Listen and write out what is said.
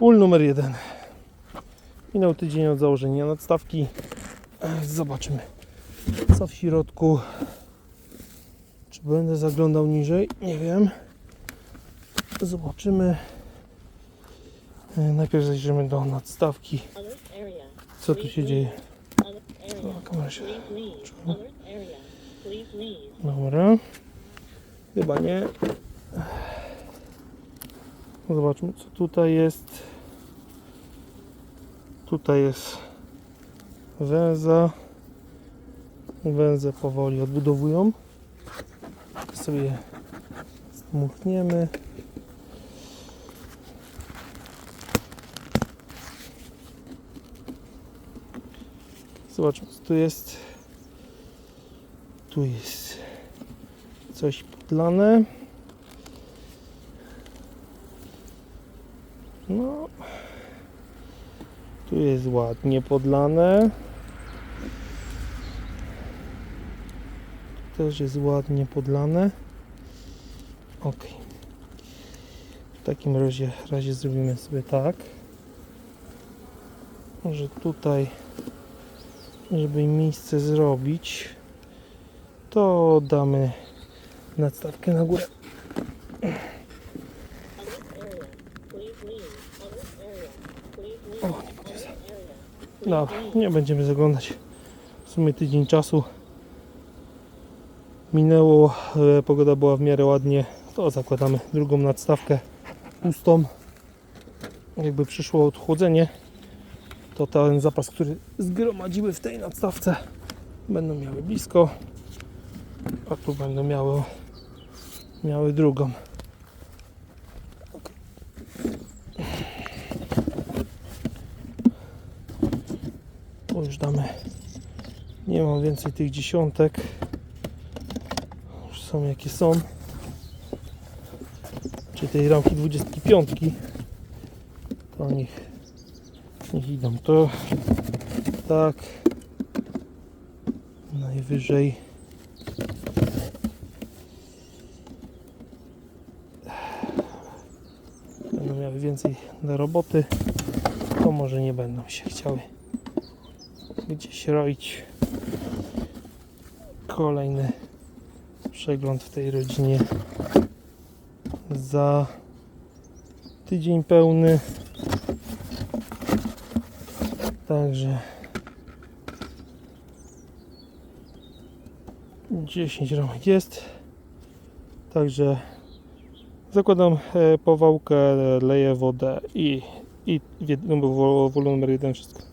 Ul numer jeden. Minął tydzień od założenia nadstawki. Zobaczymy, co w środku. Czy będę zaglądał niżej? Nie wiem. Zobaczymy. E, Najpierw zajrzymy do nadstawki. Co tu się dzieje? O, kamera się... Dobra. Chyba nie. Zobaczmy, co tutaj jest. Tutaj jest węza. Węzę powoli odbudowują. Sobie zdmuchniemy. Zobaczmy, co tu jest. Tu jest coś podlane. No. Tu jest ładnie podlane. Też jest ładnie podlane. Ok. W takim razie, razie zrobimy sobie tak. Może tutaj, żeby miejsce zrobić, to damy nadstawkę na górę. O, nie podniosę. Alert area. No, nie będziemy zaglądać. W sumie tydzień czasu minęło, e, pogoda była w miarę ładnie, to zakładamy drugą nadstawkę pustą. Jakby przyszło odchłodzenie, to ten zapas, który zgromadziły w tej nadstawce będą miały blisko, a tu będą miały, miały drugą. Tu już damy. Nie mam więcej tych dziesiątek. Już są jakie są. Czy tej ramki 25. To niech, niech idą. To tak. Najwyżej. Będą miały więcej do roboty. To może nie będą się chciały gdzieś roić. Kolejny przegląd w tej rodzinie za tydzień pełny. Także 10 ramek jest. Także zakładam e, powałkę, leję wodę i, i w numer jeden wszystko.